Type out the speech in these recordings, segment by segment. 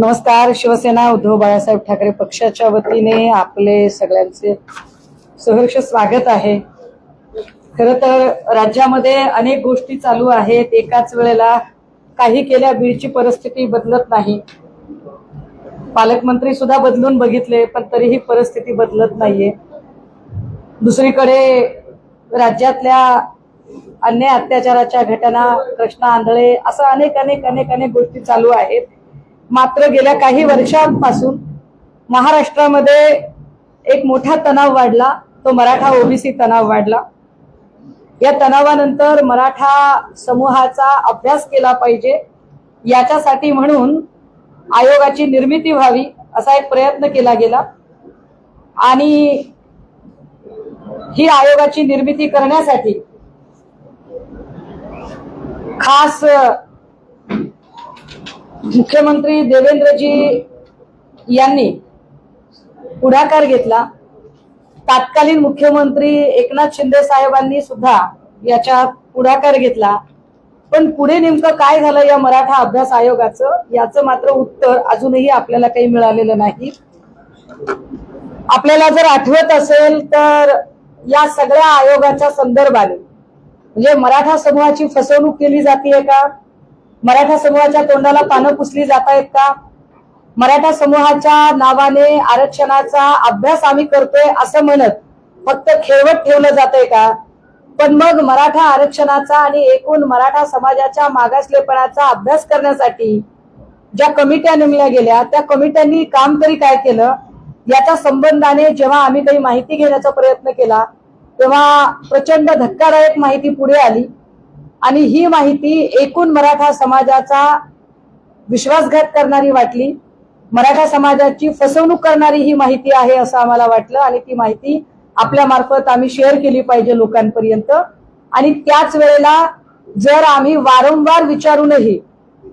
नमस्कार शिवसेना उद्धव बाळासाहेब ठाकरे पक्षाच्या वतीने आपले सगळ्यांचे सहर्ष स्वागत आहे. खर तर राज्यामध्ये अनेक गोष्टी चालू आहेत. एकाच वेळेला काही केल्या बीडची परिस्थिती बदलत नाही. पालकमंत्री सुद्धा बदलून बघितले पण तरीही परिस्थिती बदलत नाहीये. दुसरीकडे राज्यातल्या अन्याय अत्याचाराच्या घटना कृष्णा आंधळे असं अनेक अनेक अनेक अनेक गोष्टी चालू आहेत. मात्र गेल्या काही वर्षांपासून महाराष्ट्रामध्ये एक मोठा तणाव वाढला. तो मराठा ओबीसी तणाव वाढला. या तणावानंतर मराठा समूहाचा अभ्यास केला पाहिजे. याच्यासाठी म्हणून आयोगाची निर्मिती व्हावी असा एक प्रयत्न केला गेला. आणि ही आयोगाची निर्मिती करण्यासाठी खास मुख्यमंत्री देवेंद्रजी यांनी पुढाकार घेतला. तत्कालीन मुख्यमंत्री एकनाथ शिंदे साहेबांनी सुद्धा याच्यात पुढाकार घेतला. पण पुढे नेमकं काय झालं या मराठा अभ्यास आयोगाचं? याचं मात्र उत्तर अजूनही आपल्याला काही मिळालेलं नाही. आपल्याला जर आठवत असेल तर या सगळ्या आयोगाच्या संदर्भाने म्हणजे मराठा समूहाची फसवणूक केली जाते का? मराठा समूहाच्या तोंडाला पानं पुसली जात आहेत का? मराठा समूहाच्या नावाने आरक्षणाचा अभ्यास आम्ही करतोय असं म्हणत फक्त खेळवत ठेवलं जातंय का? पण मग मराठा आरक्षणाचा आणि एकूण मराठा समाजाच्या मागासलेपणाचा अभ्यास करण्यासाठी ज्या कमिट्या नेमल्या गेल्या त्या कमिट्यांनी काम तरी काय केलं? याच्या संबंधाने जेव्हा आम्ही काही माहिती घेण्याचा प्रयत्न केला तेव्हा प्रचंड धक्कादायक माहिती पुढे आली. आणि ही माहिती एकूण मराठा समाजाचा विश्वासघात करणारी वाटली. मराठा समाजाची फसवणूक करणारी ही माहिती आहे असं आम्हाला वाटलं आणि ती माहिती आपल्या मार्फत आम्ही शेअर केली पाहिजे लोकांपर्यंत. आणि त्याच वेळेला जर आम्ही वारंवार विचारूनही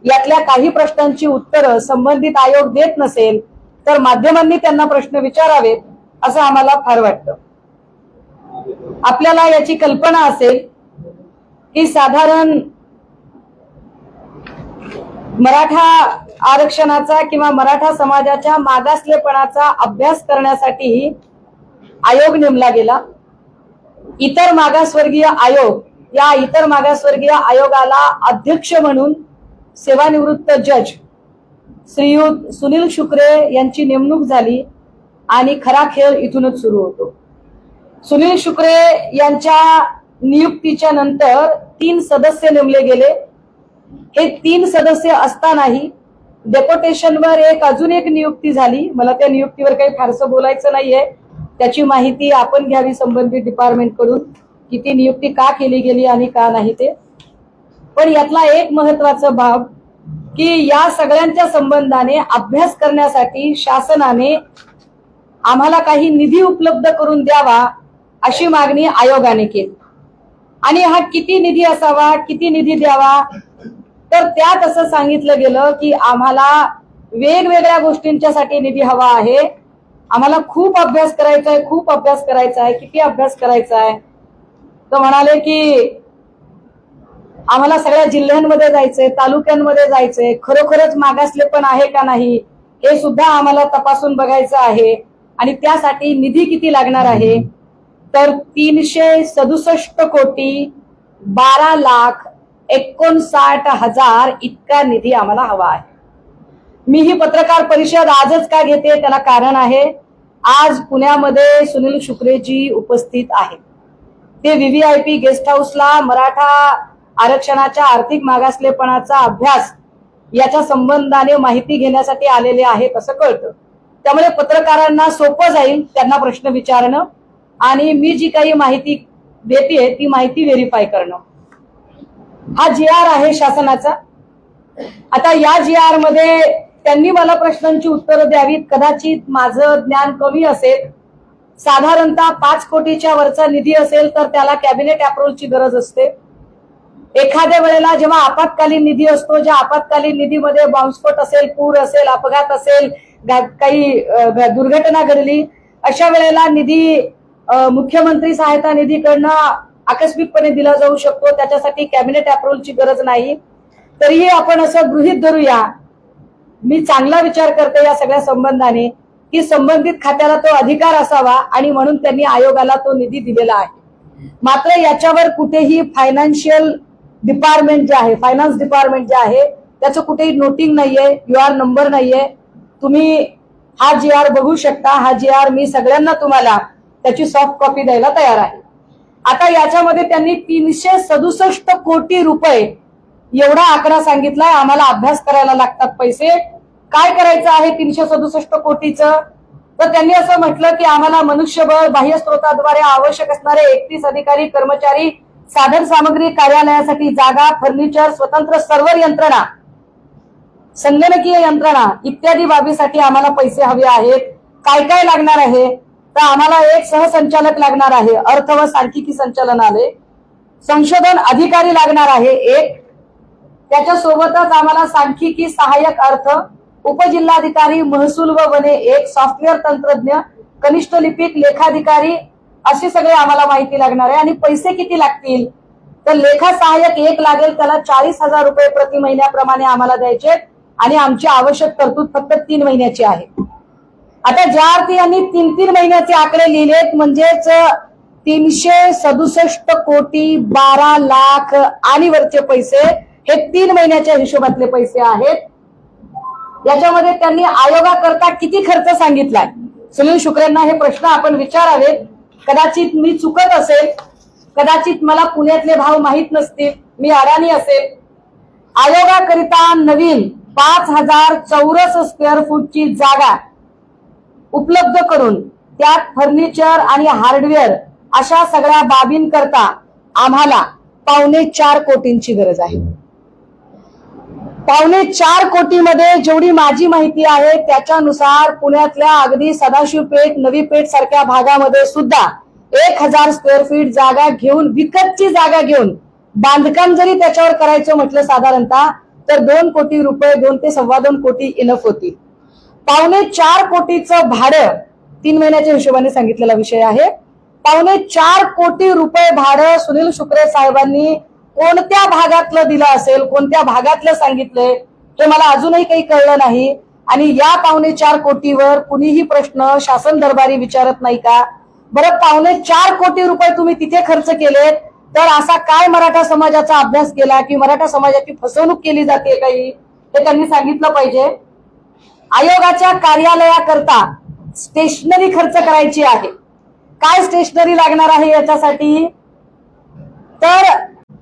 यातल्या काही प्रश्नांची उत्तरं संबंधित आयोग देत नसेल तर माध्यमांनी त्यांना प्रश्न विचारावेत असं आम्हाला फार वाटतं. आपल्याला याची कल्पना असेल की साधारण मराठा आरक्षणाचा किंवा मराठा समाजाच्या मागासलेपणाचा अभ्यास करण्यासाठी आयोग नेमला गेला. इतर मागासवर्गीय आयोग या इतर मागासवर्गीय आयोगाला अध्यक्ष म्हणून सेवानिवृत्त जज श्रीयुत सुनील शुक्रे यांची नेमणूक झाली आणि खरा खेळ इथूनच सुरू होतो. सुनील शुक्रे यांच्या नियुक्तीच्या नंतर तीन सदस्य नेमले गेले. हे तीन सदस्य असतानाही डेप्युटेशनवर एक अजून एक नियुक्ती झाली. मला त्या नियुक्तीवर काही फारसं बोलायचं नाहीये. त्याची माहिती आपण घ्यावी संबंधित डिपार्टमेंटकडून की ती नियुक्ती का केली गेली आणि का नाही ते. पण यातला एक महत्त्वाचा भाग की या सगळ्यांच्या संबंधाने अभ्यास करण्यासाठी शासनाने आम्हाला काही निधी उपलब्ध करून द्यावा अशी मागणी आयोगाने केली. आणि हा किती निधी असावा किती निधी द्यावा? तर त्यात असं सांगितलं गेलं की आम्हाला वेगवेगळ्या गोष्टींच्यासाठी निधी हवा आहे. आम्हाला खूप अभ्यास करायचा आहे खूप अभ्यास करायचा आहे किती अभ्यास करायचा आहे तर म्हणाले की आम्हाला सगळ्या जिल्ह्यांमध्ये जायचंय तालुक्यांमध्ये जायचंय. खरोखरच मागासले पण आहे का नाही हे सुद्धा आम्हाला तपासून बघायचं आहे. आणि त्यासाठी निधी किती लागणार आहे? तर तीनशे सदुसष्ट कोटी बारा लाख एकोणसाठ हजार इतका निधी आम्हाला हवा आहे. मी ही पत्रकार परिषद आजच का घेते त्याला कारण आहे आज पुण्यामध्ये सुनील शुक्रेजी उपस्थित आहेत. ते व्हीव्हीआयपी गेस्ट हाऊसला मराठा आरक्षणाच्या आर्थिक मागासलेपणाचा अभ्यास याच्या संबंधाने माहिती घेण्यासाठी आलेले आहेत असं कळतं. त्यामुळे पत्रकारांना सोपं जाईल त्यांना प्रश्न विचारणं. आणि मी जी काही माहिती देते ती माहिती व्हेरीफाय करणं. हा जी आर आहे शासनाचा. आता या जी आरमध्ये त्यांनी मला प्रश्नांची उत्तरं द्यावीत. कदाचित माझं ज्ञान कमी असेल. साधारणतः पाच कोटीच्या वरचा निधी असेल तर त्याला कॅबिनेट अप्रुव्हलची गरज असते. एखाद्या वेळेला जेव्हा आपत्कालीन निधी असतो ज्या आपत्कालीन निधीमध्ये बॉम्बस्फोट असेल पूर असेल अपघात असेल काही दुर्घटना घडली अशा वेळेला निधी मुख्यमंत्री सहायता निधीकडनं आकस्मिकपणे दिला जाऊ शकतो त्याच्यासाठी कॅबिनेट अप्रुव्हलची गरज नाही. तरीही आपण असं गृहित धरूया मी चांगला विचार करते या सगळ्या संबंधाने की संबंधित खात्याला तो अधिकार असावा आणि म्हणून त्यांनी आयोगाला तो निधी दिलेला आहे. मात्र याच्यावर कुठेही फायनान्शियल डिपार्टमेंट जे आहे फायनान्स डिपार्टमेंट जे आहे त्याचं कुठेही नोटिंग नाहीये यू आर नंबर नाहीये. तुम्ही हा जी आर बघू शकता हा जी आर मी सगळ्यांना तुम्हाला त्याची सॉफ्ट कॉपी द्यायला तयार आहे. आता याच्यामध्ये त्यांनी तीनशे सदुसष्ट कोटी रुपये एवढा आकडा सांगितलाय आम्हाला अभ्यास करायला लागतात पैसे. काय करायचं आहे तीनशे सदुसष्ट कोटीचं? तर त्यांनी असं म्हटलं की आम्हाला मनुष्यबळ बाह्य स्रोताद्वारे आवश्यक असणारे एकतीस अधिकारी कर्मचारी साधन सामग्री कार्यालयासाठी जागा फर्निचर स्वतंत्र सर्व्हर यंत्रणा संगणकीय यंत्रणा इत्यादी बाबीसाठी आम्हाला पैसे हवे आहेत. काय काय लागणार आहे? तर आम्हाला एक सहसंचालक लागणार आहे अर्थ व सांख्यिकी संचालनालय. संशोधन अधिकारी लागणार आहे एक. त्याच्यासोबतच आम्हाला सांख्यिकी सहाय्यक अर्थ उपजिल्हाधिकारी महसूल व वने एक सॉफ्टवेअर तंत्रज्ञ कनिष्ठ लिपिक लेखाधिकारी असे सगळे आम्हाला माहिती लागणार आहे. आणि पैसे किती लागतील? तर लेखा सहाय्यक एक लागेल त्याला चाळीस हजार रुपये प्रति महिन्याप्रमाणे आम्हाला द्यायचे आणि आमची आवश्यक तरतूद फक्त तीन महिन्याची आहे. आता ज्या अर्थी यांनी तीन तीन महिन्याचे आकडे लिहिलेत म्हणजेच तीनशे सदुसष्ट कोटी बारा लाख आणि वरचे पैसे हे तीन महिन्याच्या हिशोबातले पैसे आहेत. याच्यामध्ये त्यांनी आयोगाकरता किती खर्च सांगितलाय? सुनील शुक्रेंना हे प्रश्न आपण विचारावेत. कदाचित मी चुकत असेल कदाचित मला पुण्यातले भाव माहीत नसतील मी अडाणी असेल. आयोगाकरिता नवीन पाच हजार चौरस स्क्वेअर फूटची जागा उपलब्ध करून त्यात फर्निचर आणि हार्डवेअर अशा सगळ्या बाबींकरता आम्हाला पावणे चार कोटींची गरज आहे. पावणे चार कोटीमध्ये जेवढी माझी माहिती आहे त्याच्यानुसार पुण्यातल्या अगदी सदाशिव पेठ नवी पेठ सारख्या भागामध्ये सुद्धा एक हजार स्क्वेअर फीट जागा घेऊन विकतची जागा घेऊन बांधकाम जरी त्याच्यावर करायचं म्हटलं साधारणतः तर दोन कोटी रुपये दोन ते सव्वा दोन कोटी इनफ होती पावणे चार कोटीचं भाडं तीन महिन्याच्या हिशोबाने सांगितलेला विषय आहे. पावणे चार कोटी रुपये भाडं सुनील शुक्रे साहेबांनी कोणत्या भागातलं दिलं असेल कोणत्या भागातलं सांगितलंय ते मला अजूनही काही कळलं नाही. आणि या पावणे चार कोटीवर कुणीही प्रश्न शासन दरबारी विचारत नाही का? बरं पावणे चार कोटी रुपये तुम्ही तिथे खर्च केलेत तर असा काय मराठा समाजाचा अभ्यास केला की मराठा समाजाची फसवणूक केली जाते काही? हे त्यांनी सांगितलं पाहिजे. आयोगाच्या कार्यालयाकरता स्टेशनरी खर्च करायची आहे. काय स्टेशनरी लागणार आहे याच्यासाठी? तर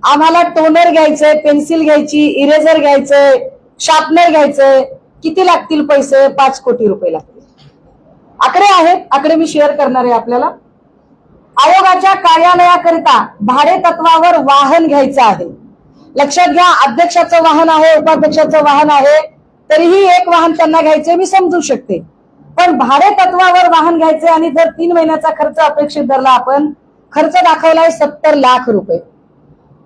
आम्हाला टोनर घ्यायचंय पेन्सिल घ्यायची इरेझर घ्यायचंय शार्पनर घ्यायचंय. किती लागतील पैसे? पाच कोटी रुपये लागतील. आकडे आहेत. आकडे मी शेअर करणार आहे आपल्याला. आयोगाच्या कार्यालयाकरिता भाडे तत्वावर वाहन घ्यायचं आहे. लक्षात घ्या अध्यक्षाचं वाहन आहे उपाध्यक्षाचं वाहन आहे. तरीही एक वाहन त्यांना घ्यायचे मी समजू शकते. पण भाडे तत्वावर वाहन घ्यायचे आणि जर तीन महिन्याचा खर्च अपेक्षित धरला आपण खर्च दाखवलाय सत्तर लाख रुपये.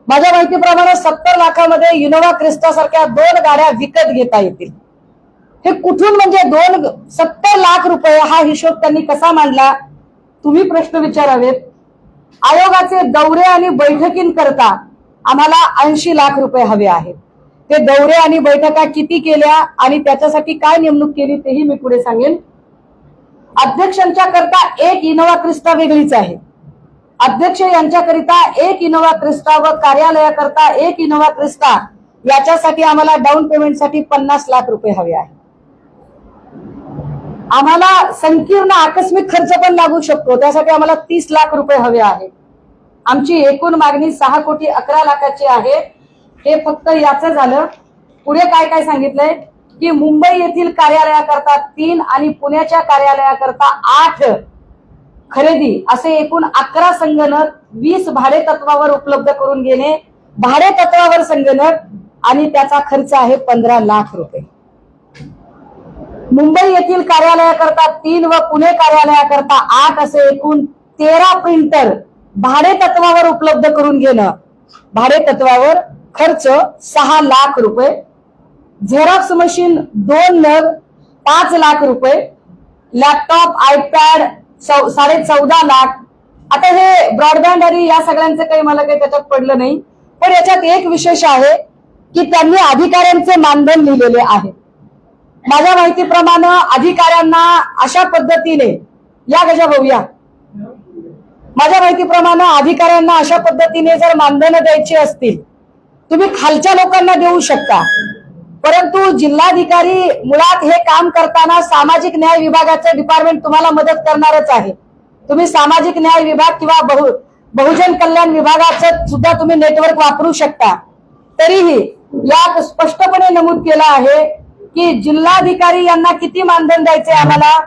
माझ्या माहितीप्रमाणे सत्तर लाखामध्ये इनोवा क्रिस्टा सारख्या दोन गाड्या विकत घेता येतील. हे कुठून म्हणजे दोन सत्तर लाख रुपये हा हिशोब त्यांनी कसा मांडला? तुम्ही प्रश्न विचारावेत. आयोगाचे दौरे आणि बैठकींकरता आम्हाला ऐंशी लाख रुपये हवे आहेत. ते दौरे आणि बैठका किती केल्या आणि त्याच्यासाठी काय नेमणूक केली तेही मी पुढे सांगेन. अध्यक्षांच्या करता एक इनोवा क्रिस्टा वेगळीच आहे. अध्यक्ष यांच्याकरिता एक इनोवा क्रिस्टा व कार्यालयाकरता एक इनोवा क्रिस्टा याच्यासाठी आम्हाला डाऊन पेमेंटसाठी पन्नास लाख रुपये हवे आहे. आम्हाला संकीर्ण आकस्मिक खर्च पण लागू शकतो. त्यासाठी आम्हाला तीस लाख रुपये हवे आहे. आमची एकूण मागणी सहा कोटी अकरा लाखाची आहे. हे फक्त याचं झालं. पुढे काय काय सांगितलंय? की मुंबई येथील कार्यालयाकरता तीन आणि पुण्याच्या कार्यालयाकरता आठ खरेदी असे एकूण अकरा संगणक वीस भाडे तत्वावर उपलब्ध करून घेणे भाडे तत्वावर संगणक आणि त्याचा खर्च आहे पंधरा लाख रुपये. मुंबई येथील कार्यालयाकरता तीन व पुणे कार्यालयाकरता आठ असे एकूण तेरा प्रिंटर भाडे तत्वावर उपलब्ध करून घेणं. भाडे तत्वावर खर्च सहा लाख रुपये. झेरॉक्स मशीन दोन नग पाच लाख रुपये. लॅपटॉप आयपॅड साडे चौदा लाख. आता हे ब्रॉडबँड आणि या सगळ्यांचं काही मला काही त्याच्यात पडलं नाही. पण याच्यात एक विशेष आहे की त्यांनी अधिकाऱ्यांचे मानधन लिहिलेले आहे. माझ्या माहितीप्रमाणे अधिकाऱ्यांना अशा पद्धतीने या गजा भाऊया माझ्या माहितीप्रमाणे अधिकाऱ्यांना अशा पद्धतीने जर मानधनं द्यायची असतील तुम्ही खालच्या लोकांना देऊ शकता. परंतु जिल्हाधिकारी मुळात हे काम करताना सामाजिक न्याय विभागाचं डिपार्टमेंट तुम्हाला मदत करणारच आहे. तुम्ही सामाजिक न्याय विभाग किंवा बहु बहुजन कल्याण विभागाचं सुद्धा तुम्ही नेटवर्क वापरू शकता. तरीही यात स्पष्टपणे नमूद केलं आहे की जिल्हाधिकारी यांना किती मानधन द्यायचे आम्हाला?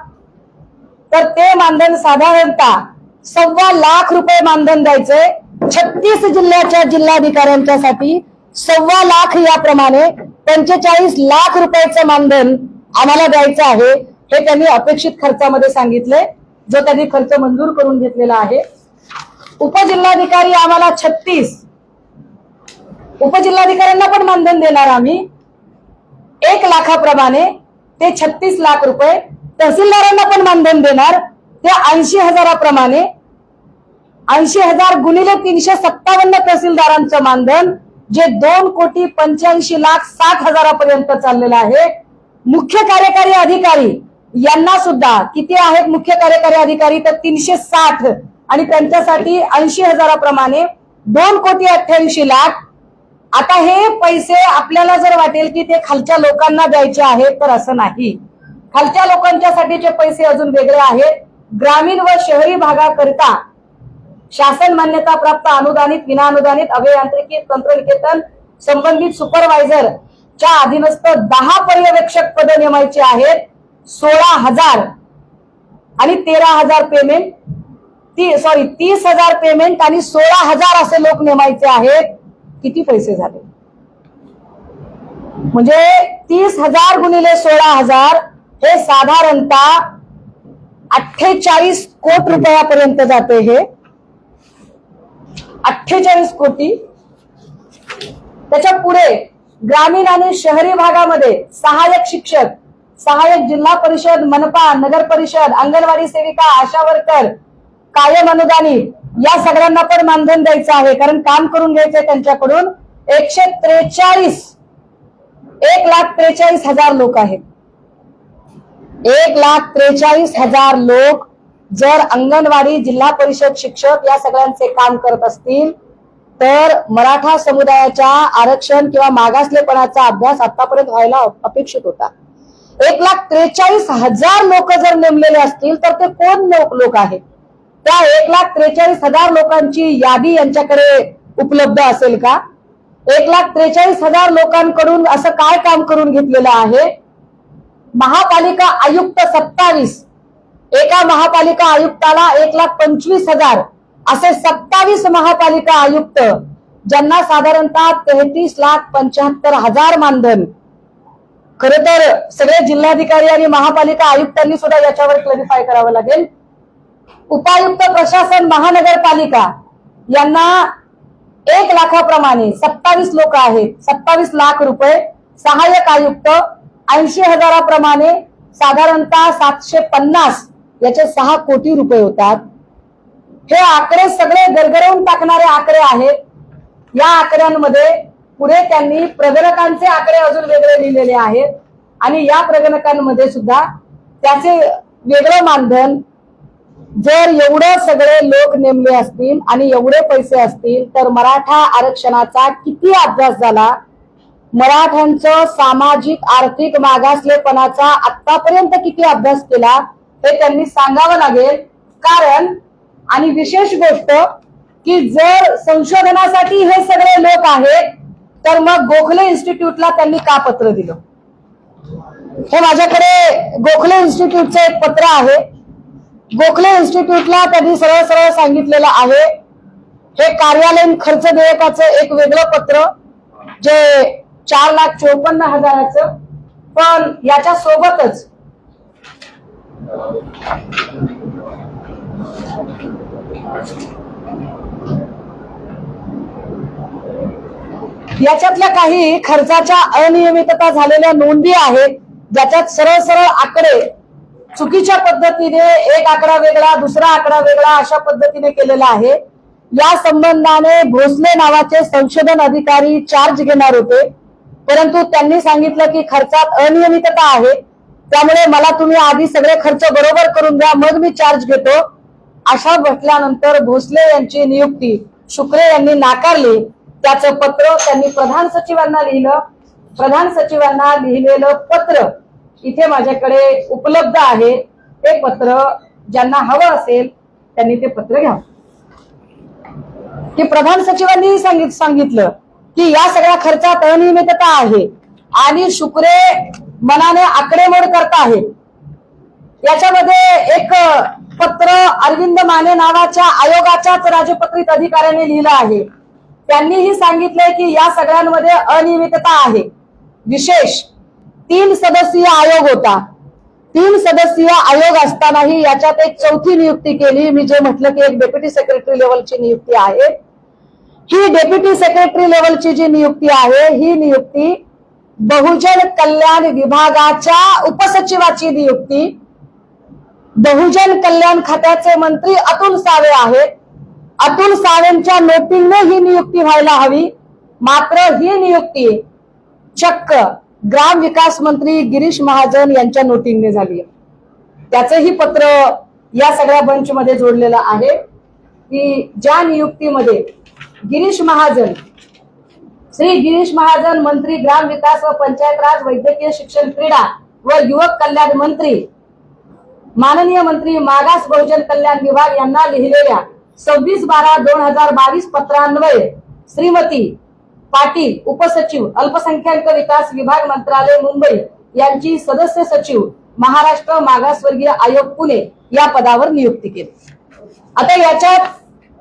तर ते मानधन साधारणतः सव्वा लाख रुपये मानधन द्यायचे छत्तीस जिल्ह्याच्या जिल्हाधिकाऱ्यांच्यासाठी सव्वा लाख याप्रमाणे पंचेचाळीस लाख रुपयाचं मानधन आम्हाला द्यायचं आहे हे त्यांनी अपेक्षित खर्चामध्ये सांगितले जो त्यांनी खर्च मंजूर करून घेतलेला आहे. उपजिल्हाधिकारी आम्हाला छत्तीस. उपजिल्हाधिकाऱ्यांना पण मानधन देणार आम्ही. एक लाखाप्रमाणे ते छत्तीस लाख रुपये तहसीलदारांना पण मानधन देणार. ते ऐंशी हजाराप्रमाणे ऐंशी हजार गुणिले तीनशे सत्तावन्न तहसीलदारांचं मानधन जे दोन कोटी पंच्याऐंशी लाख सात हजारापर्यंत चाललेलं आहे मुख्य कार्यकारी अधिकारी यांना सुद्धा किती आहेत मुख्य कार्यकारी अधिकारी? तर तीनशे साठ. आणि त्यांच्यासाठी ऐंशी हजाराप्रमाणे दोन कोटी अठ्ठ्याऐंशी लाख. आता हे पैसे आपल्याला जर वाटेल की ते खालच्या लोकांना द्यायचे आहेत तर असं नाही. खालच्या लोकांच्यासाठीचे पैसे अजून वेगळे आहेत ग्रामीण व शहरी भागाकरिता शासन मान्यता प्राप्त अनुदानित विनाअनुदानित अभियांत्रिकी तंत्रनिकेतन संबंधित सुपरवायझर च्या अधीनस्थ दहा पर्यवेक्षक पद नेमायचे आहेत. सोळा हजार आणि तेरा हजार पेमेंट ती सॉरी तीस हजार पेमेंट आणि सोळा हजार असे लोक नेमायचे आहेत. किती पैसे झाले? म्हणजे तीस हजार गुणिले सोळा हजार हे साधारणतः अठ्ठेचाळीस कोटी रुपयापर्यंत जाते हे. अठ्ठेचाळीस कोटी. त्याच्या पुढे ग्रामीण आणि शहरी भागामध्ये सहाय्यक शिक्षक सहाय्यक जिल्हा परिषद मनपा नगर परिषद अंगणवाडी सेविका आशा वर्कर कायम अनुदानी या सगळ्यांना पण मानधन द्यायचं आहे. कारण काम करून घ्यायचंय त्यांच्याकडून. एकशे त्रेचाळीस एक लाख त्रेचाळीस हजार लोक आहेत. एक लाख त्रेचाळीस हजार लोक जर अंगणवाडी जिल्हा परिषद शिक्षक या सगळ्यांचे काम करत असतील तर मराठा समुदायाच्या आरक्षण किंवा मागासलेपणाचा अभ्यास आतापर्यंत व्हायला अपेक्षित होता. एक लाख त्रेचाळीस हजार लोक जर नेमलेले असतील तर ते कोण लोक लोक आहेत? त्या एक लाख त्रेचाळीस हजार लोकांची यादी यांच्याकडे उपलब्ध असेल का? एक लाख त्रेचाळीस हजार लोकांकडून असं काय काम करून घेतलेलं आहे? महापालिका आयुक्त सत्तावीस एका महापालिका आयुक्ताला एक लाख पंचवीस हजार असे सत्तावीस महापालिका आयुक्त ज्यांना साधारणतः तेहतीस लाख पंच्याहत्तर हजार मानधन. खर तर सगळे जिल्हाधिकारी आणि महापालिका आयुक्तांनी सुद्धा याच्यावर क्लॅरिफाय करावं लागेल. उपायुक्त प्रशासन महानगरपालिका यांना एक लाखाप्रमाणे सत्तावीस लोक आहेत सत्तावीस लाख रुपये. सहाय्यक आयुक्त ऐंशी हजाराप्रमाणे साधारणतः सातशे पन्नास याचे सहा कोटी रुपये होतात. हे आकडे सगळे गरगरवून टाकणारे आकडे आहेत. या आकड्यांमध्ये पुढे त्यांनी प्रगणकांचे आकडे अजून वेगळे लिहिलेले आहेत. आणि या प्रगणकांमध्ये सुद्धा त्याचे वेगळं मानधन जर एवढे सगळे लोक नेमले असतील आणि एवढे पैसे असतील तर मराठा आरक्षणाचा किती अभ्यास झाला? मराठ्यांचं सामाजिक आर्थिक मागासलेपणाचा आतापर्यंत किती अभ्यास केला? हे त्यांनी सांगावं लागेल. कारण आणि विशेष गोष्ट की जर संशोधनासाठी हे सगळे लोक आहेत तर मग गोखले इन्स्टिट्यूटला त्यांनी का पत्र दिलं? हे माझ्याकडे गोखले इन्स्टिट्यूटचं एक पत्र आहे. गोखले इन्स्टिट्यूटला त्यांनी सरळ सरळ सांगितलेलं आहे. हे कार्यालयीन खर्च देयकाचं एक वेगळं पत्र जे चार लाख चोपन्न हजाराचं. पण याच्या सोबतच याच्यातल्या काही खर्चाच्या अनियमितता झालेल्या नोंदी आहेत ज्याच्यात सरळ सरळ आकडे चुकीच्या पद्धतीने एक आकडा वेगळा दुसरा आकडा वेगळा अशा पद्धतीने केलेला आहे. या संबंधाने भोसले नावाचे संशोधन अधिकारी चार्ज घेणार होते. परंतु त्यांनी सांगितलं की खर्चात अनियमितता आहे. त्यामुळे मला तुम्ही आधी सगळे खर्च बरोबर करून द्या मग मी चार्ज घेतो. अशा म्हटल्यानंतर भोसले यांची नियुक्ती शुक्रे यांनी नाकारली. त्याचं पत्र त्यांनी प्रधान सचिवांना लिहिलं. प्रधान सचिवांना लिहिलेलं पत्र इथे माझ्याकडे उपलब्ध आहे. ते पत्र ज्यांना हवं असेल त्यांनी ते पत्र घ्यावं की प्रधान सचिवांनी सांगितलं की या सगळ्या खर्चात अनियमितता आहे. आणि शुक्रे मनाने आकडेमोड करत आहेत याच्यामध्ये एक पत्र अरविंद माने नावाच्या आयोगाच्याच राजपत्रित अधिकाऱ्याने लिहिलं आहे. त्यांनीही सांगितलंय की या सगळ्यांमध्ये अनियमितता आहे. विशेष तीन सदस्यीय आयोग होता. तीन सदस्यीय आयोग असतानाही याच्यात एक चौथी नियुक्ती केली. मी जे म्हटलं की एक डेप्युटी सेक्रेटरी लेवलची नियुक्ती आहे. ही डेप्युटी सेक्रेटरी लेवलची जी नियुक्ती आहे ही नियुक्ती बहुजन कल्याण विभागाच्या उपसचिवाची नियुक्ती. बहुजन कल्याण खात्याचे मंत्री अतुल सावे आहेत अतुल सावेंच्या नोटीने ही नियुक्ती व्हायला हवी. मात्र ही नियुक्ती चक्क ग्राम विकास मंत्री गिरीश महाजन यांच्या नोटीने झाली. त्याचंही पत्र या सगळ्या बंच मध्ये जोडलेलं आहे. की ज्या नियुक्तीमध्ये गिरीश महाजन श्री गिरीश महाजन मंत्री ग्राम विकास व पंचायत राज वैद्यकीय शिक्षण क्रीडा व युवक कल्याण मंत्री. माननीय मंत्री मागास बहुजन कल्याण विभाग यांना लिहिलेल्या सव्वीस बारा दोन हजार बावीस पत्रान्वये श्रीमती पाटील उपसचिव अल्पसंख्याक विकास विभाग मंत्रालय मुंबई यांची सदस्य सचिव महाराष्ट्र मागासवर्गीय आयोग पुणे या पदावर नियुक्ती केली. आता याच्यात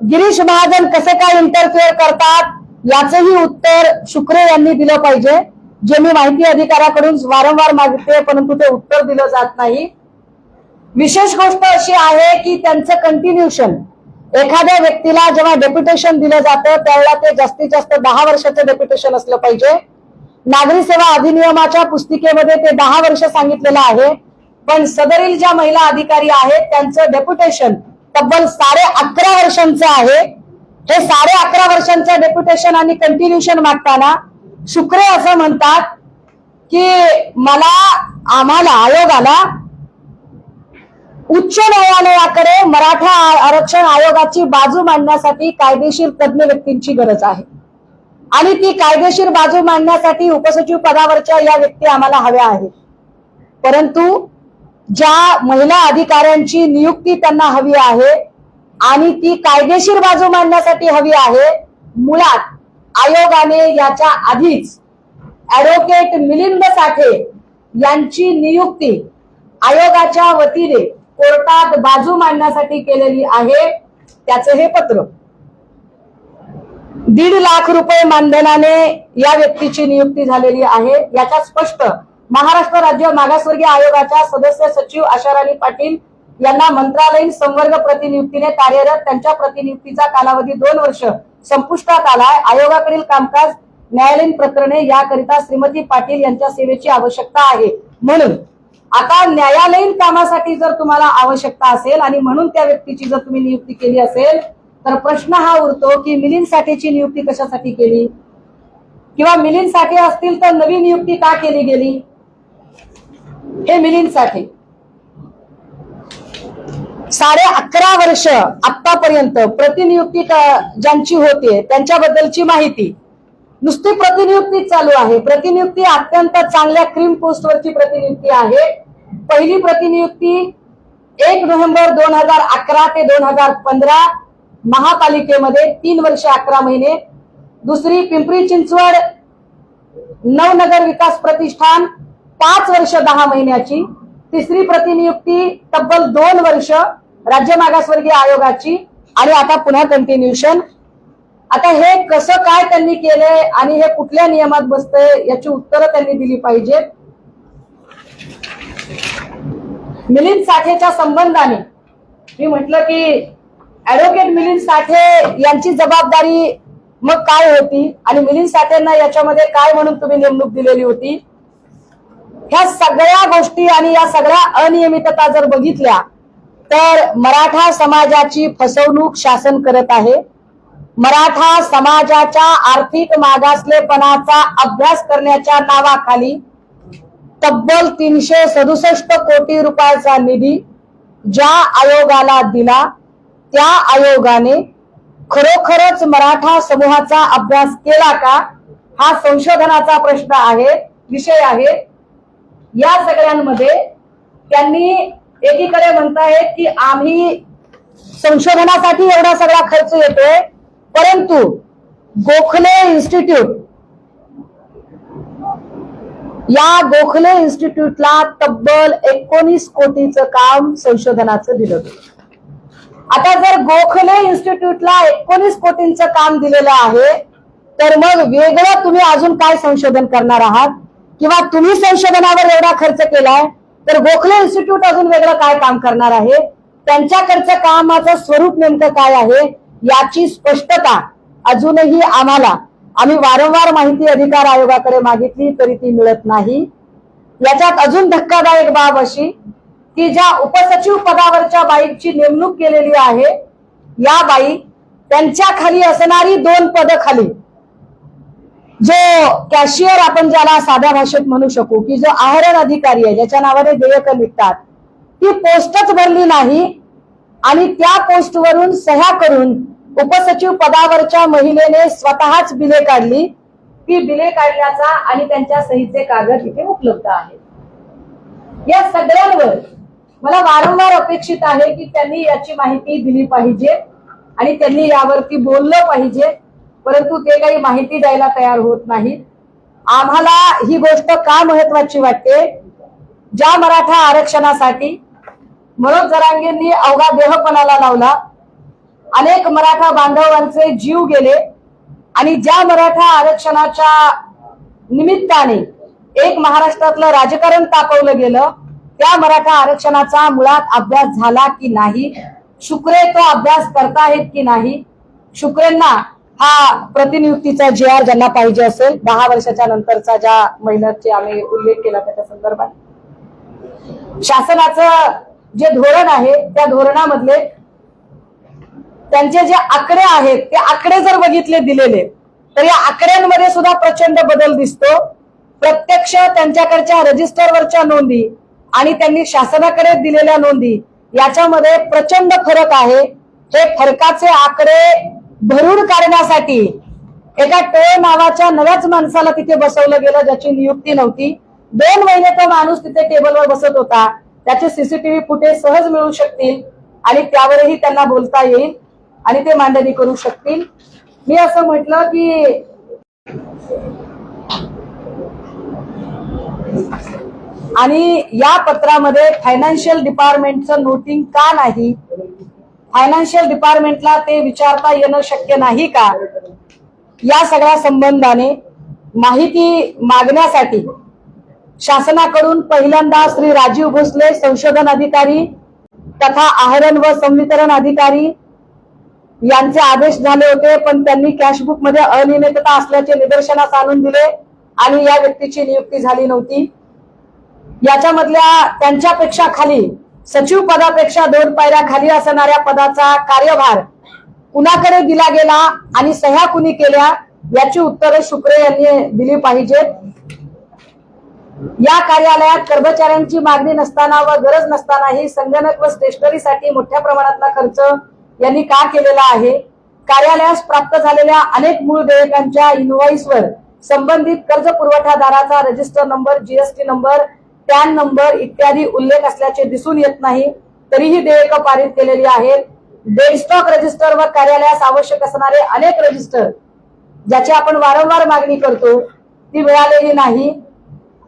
गिरीश महाजन कसे काय इंटरफेअर करतात? याचंही उत्तर शुक्र यांनी दिलं पाहिजे जे मी माहिती अधिकाऱ्याकडून वारंवार मागते परंतु ते उत्तर दिलं जात नाही. विशेष गोष्ट अशी आहे की त्यांचं कंटिन्युशन एखाद्या व्यक्तीला जेव्हा डेप्युटेशन दिलं जातं त्यावेळेला ते जास्तीत जास्त दहा वर्षाचं डेप्युटेशन असलं पाहिजे. नागरी सेवा अधिनियमाच्या पुस्तिकेमध्ये ते दहा वर्ष सांगितलेलं आहे. पण सदरील ज्या महिला अधिकारी आहेत त्यांचं डेप्युटेशन तब्बल साडे अकरा वर्षांचं आहे. हे साडे अकरा वर्षांचं डेप्युटेशन आणि कंटिन्युशन मागताना शुक्रे असं म्हणतात की मला आम्हाला आयोगाला उच्च न्यायालयाकडे मराठा आरक्षण आयोगाची बाजू मांडण्यासाठी कायदेशीर तज्ज्ञ व्यक्तींची गरज आहे. आणि ती कायदेशीर बाजू मांडण्यासाठी उपसचिव पदावरच्या या व्यक्ती आम्हाला हव्या आहेत. परंतु ज्या महिला अधिकाऱ्यांची नियुक्ती त्यांना हवी आहे आणि ती कायदेशीर बाजू मांडण्यासाठी हवी आहे. मुळात आयोगाने याच्या आधीच ऍडव्होकेट मिलिंद साठे यांची नियुक्ती आयोगाच्या वतीने कोर्टात बाजू मांडण्यासाठी केलेली आहे. त्याचं हे पत्र. दीड लाख रुपये मानधनाने या व्यक्तीची नियुक्ती झालेली आहे. याच्या स्पष्ट महाराष्ट्र राज्य मागासवर्गीय आयोगाच्या सदस्य सचिव आशाराणी पाटील यांना मंत्रालयीन संवर्ग प्रतिनियुक्तीने कार्यरत त्यांच्या प्रतिनियुक्तीचा कालावधी दोन वर्ष संपुष्टात आलाय. आयोगाकडील कामकाज न्यायालयीन प्रकरणे याकरिता श्रीमती पाटील यांच्या सेवेची आवश्यकता आहे. म्हणून आता न्यायालयीन कामासाठी जर तुम्हाला आवश्यकता असेल आणि म्हणून त्या व्यक्तीची जर तुम्ही नियुक्ती केली असेल तर प्रश्न हा उरतो की मिलिंद साठेची नियुक्ती कशासाठी केली? किंवा मिलिंद साठे असतील तर नवी नियुक्ती का केली गेली? हे मिलिंद साठे साडे अकरा वर्ष आतापर्यंत प्रतिनियुक्ती ज्यांची होते त्यांच्याबद्दलची माहिती. नुसती प्रतिनियुक्ती चालू आहे. प्रतिनियुक्ती अत्यंत चांगल्या क्रीम पोस्टवरची प्रतिनियुक्ती आहे. पहिली प्रतिनियुक्ती एक नोव्हेंबर दोन हजार अकरा ते दोन हजार पंधरा महापालिकेमध्ये तीन वर्ष अकरा महिने. दुसरी पिंपरी चिंचवड नवनगर विकास प्रतिष्ठान पाच वर्ष दहा महिन्याची. तिसरी प्रतिनियुक्ती तब्बल दोन वर्ष राज्य मागासवर्गीय आयोगाची आणि आता पुन्हा कंटिन्युशन आता हे कसं काय त्यांनी केलंय आणि हे कुठल्या नियमात बसतंय याची उत्तरं त्यांनी दिली पाहिजेत. मिलिंद साठेच्या संबंधाने मी म्हटलं की ऍडव्होकेट मिलिंद साठे यांची जबाबदारी मग काय होती आणि मिलिंद साठेंना याच्यामध्ये काय म्हणून तुम्ही नेमणूक दिलेली होती? ह्या सगळ्या गोष्टी आणि या सगळ्या अनियमितता जर बघितल्या तर मराठा समाजाची फसवणूक शासन करत आहे. मराठा समाजाच्या आर्थिक मागासलेपणाचा अभ्यास करण्याच्या नावाखाली तब्बल तीनशे सदुसष्ट कोटी रुपयाचा निधी ज्या आयोगाला दिला त्या आयोगाने खरोखरच मराठा समूहाचा अभ्यास केला का? हा संशोधनाचा प्रश्न आहे विषय आहे. या सगळ्यांमध्ये त्यांनी एकीकडे म्हणतायत की आम्ही संशोधनासाठी एवढा सगळा खर्च येतोय परंतु गोखले इन्स्टिट्यूट या गोखले इन्स्टिट्यूटला तब्बल एकोणीस कोटीचं काम संशोधनाचं दिलं आता जर गोखले इन्स्टिट्यूटला एकोणीस कोटींचं काम दिलेलं आहे तर मग वेगळं तुम्ही अजून काय संशोधन करणार आहात? किंवा तुम्ही संशोधनावर एवढा खर्च केलाय तर गोखले इन्स्टिट्यूट अजून वेगळं काय काम करणार आहे? त्यांच्याकडचं कामाचं स्वरूप नेमकं काय आहे? याची स्पष्टता अजूनही आम्हाला आम्ही वारंवार माहिती अधिकार आयोगाकडे मागितली तरी ती मिळत नाही. याच्यात अजून धक्कादायक बाब अशी की ज्या उपसचिव पदावरच्या बाईची नेमणूक केलेली आहे या बाई त्यांच्या खाली असणारी दोन पद खाली. जो कॅशियर आपण ज्याला साध्या भाषेत म्हणू शकू की जो आहरण अधिकारी आहे ज्याच्या नावाने देयक निघतात ती पोस्टच भरली नाही आणि त्या पोस्टवरून सह्या करून उपसचिव पदावरच्या महिलेने स्वतःच बिले काढली. ती बिले काढण्याचा आणि त्यांच्या सहीचे कागद इथे उपलब्ध आहेत. या सगळ्यांवर मला वारंवार अपेक्षित आहे की त्यांनी याची माहिती दिली पाहिजे आणि त्यांनी यावरती बोललं पाहिजे. परंतु ते काही माहिती द्यायला तयार होत नाहीत. आम्हाला ही गोष्ट का महत्वाची वाटते? ज्या मराठा आरक्षणासाठी मनोज जरांगेंनी अवघा देहपणाला लावला अनेक मराठा बांधवांचे जीव गेले आणि ज्या मराठा आरक्षणाच्या निमित्ताने एक महाराष्ट्रातलं राजकारण तापवलं गेलं त्या मराठा आरक्षणाचा मुळात अभ्यास झाला की नाही? शुक्रे तो अभ्यास करतायत की नाही? शुक्रेंना हा प्रतिनियुक्तीचा जी आर ज्यांना पाहिजे असेल दहा वर्षाच्या नंतरचा ज्या महिन्याची आम्ही उल्लेख केला त्याच्या संदर्भात. शासनाचं जे धोरण आहे त्या धोरणामधले त्यांचे जे आकडे आहेत ते आकडे जर बघितले दिलेले तर या आकड्यांमध्ये सुद्धा प्रचंड बदल दिसतो. प्रत्यक्ष त्यांच्याकडच्या रजिस्टरवरच्या नोंदी आणि त्यांनी शासनाकडे दिलेल्या नोंदी याच्यामध्ये प्रचंड फरक आहे. हे फरकाचे आकडे भरून काढण्यासाठी एका टोळ नावाच्या नव्याच माणसाला तिथे बसवलं गेलं ज्याची नियुक्ती नव्हती. दोन महिने तो माणूस तिथे टेबलवर बसत होता. त्याचे सीसीटीव्ही फुटेज सहज मिळू शकतील आणि त्यावरही त्यांना बोलता येईल आणि ते मांडणी करू शकतील. मी असं म्हटलं की आणि या पत्रामध्ये फायनान्शियल डिपार्टमेंटचं नोटिंग का नाही? फायनान्शियल डिपार्टमेंटला ते विचारता येणं शक्य नाही का? या सगळ्या संबंधाने माहिती मागण्यासाठी शासनाकडून पहिल्यांदा श्री राजीव भोसले संशोधन अधिकारी तथा आहरण व संवितरण अधिकारी यांचे आदेश झाले होते पण त्यांनी कॅशबुकमध्ये अनियमितता असल्याचे निदर्शनास आणून दिले आणि या व्यक्तीची नियुक्ती झाली नव्हती. याच्यामधल्या त्यांच्यापेक्षा खाली सचिव पदापेक्षा दोन पायऱ्या खाली असणाऱ्या पदाचा कार्यभार कुणाकडे दिला गेला आणि सह्या कुणी केल्या याची उत्तरे शुक्रे यांनी दिली पाहिजेत या कार्यालयात कर्मचाऱ्यांची मागणी नसताना व गरज नसतानाही संगणक व स्टेशनरीसाठी मोठ्या प्रमाणातला खर्च यांनी का केलेला आहे? कार्यालयास प्राप्त झालेल्या अनेक मूळ देयकांच्या इनव्हॉइसवर संबंधित कर्ज पुरवठादाराचा register number GST number PAN number इत्यादी उल्लेख असल्याचे दिसून येत नाही. तरीही देयक पारित केलेली आहेत डेडस्टॉक रजिस्टर व कार्यालयास आवश्यक असणारे अनेक रजिस्टर ज्याची आपण वारंवार मागणी करतो ती मिळालेली नाही.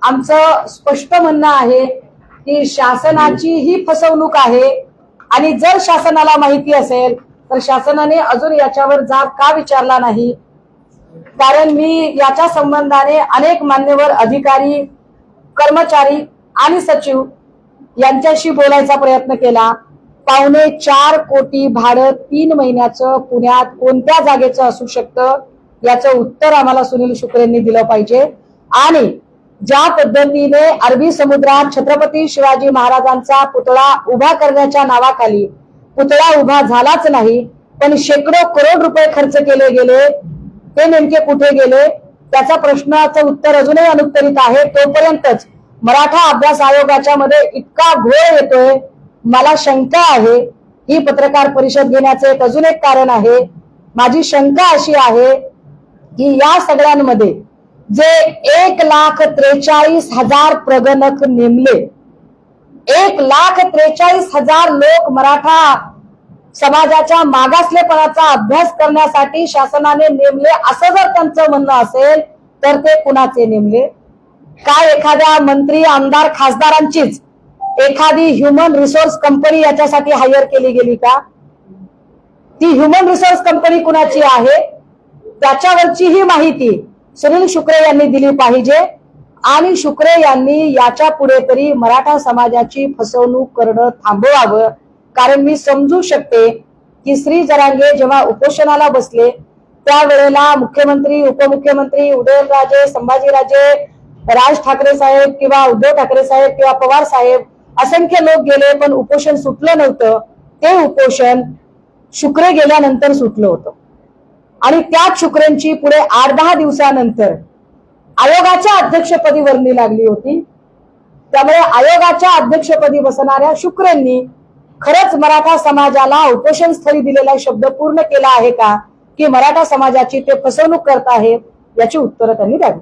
आमचं स्पष्ट म्हणणं आहे की शासनाची ही फसवणूक आहे आणि जर शासनाला माहिती असेल तर शासनाने अजून याच्यावर जाब का विचारला नाही? कारण मी याच्या संबंधाने अनेक मान्यवर अधिकारी कर्मचारी आणि सचिव यांच्याशी बोलायचा प्रयत्न केला. पावणे चार कोटी भाडं तीन महिन्याचं पुण्यात कोणत्या जागेचं असू शकतं? याचं उत्तर आम्हाला सुनील शुक्रेंनी दिलं पाहिजे. आणि ज्या पद्धतीने अरबी समुद्रात छत्रपती शिवाजी महाराजांचा पुतळा उभा करण्याच्या नावाखाली पुतळा उभा झालाच नाही पण शेकडो करोड रुपये खर्च केले गेले. ते नेमके कुठे गेले? त्याचा प्रश्नाचं उत्तर अजूनही अनुत्तरित आहे. तोपर्यंतच मराठा अभ्यास आयोगाच्या मध्ये इतका घोळ येतोय मला शंका आहे. ही पत्रकार परिषद घेण्याचं एक अजून एक कारण आहे. माझी शंका अशी आहे की या सगळ्यांमध्ये जे एक लाख त्रेचाळीस हजार प्रगणक नेमले एक लाख त्रेचाळीस हजार लोक मराठा समाजाच्या मागासलेपणाचा अभ्यास करण्यासाठी शासनाने नेमले असं जर त्यांचं म्हणणं असेल तर ते कुणाचे नेमले? काय एखाद्या मंत्री आमदार खासदारांचीच एखादी ह्युमन रिसोर्स कंपनी याच्यासाठी हायर केली गेली का? ती ह्युमन रिसोर्स कंपनी कुणाची आहे? त्याच्यावरची ही माहिती सुनील शुक्रे यांनी दिली पाहिजे. आणि शुक्रे यांनी याच्यापुढे तरी मराठा समाजाची फसवणूक करणं थांबवावं. कारण मी समजू शकते की श्री जरांगे जेव्हा उपोषणाला बसले त्यावेळेला मुख्यमंत्री उपमुख्यमंत्री उदयनराजे संभाजीराजे राज ठाकरे साहेब किंवा उद्धव ठाकरे साहेब किंवा पवार साहेब असंख्य लोक गेले पण उपोषण सुटलं नव्हतं. ते उपोषण शुक्रे गेल्यानंतर सुटलं होतं. आणि त्याच शुक्रेंची पुढे आठ दहा दिवसानंतर आयोगाच्या अध्यक्षपदी वर्णी लागली होती. त्यामुळे आयोगाच्या अध्यक्षपदी बसणाऱ्या शुक्रेंनी खरंच मराठा समाजाला उपोषण स्थळी दिलेला शब्द पूर्ण केला आहे का? की मराठा समाजाची ते फसवणूक करत आहे? याची उत्तरं त्यांनी द्यावी.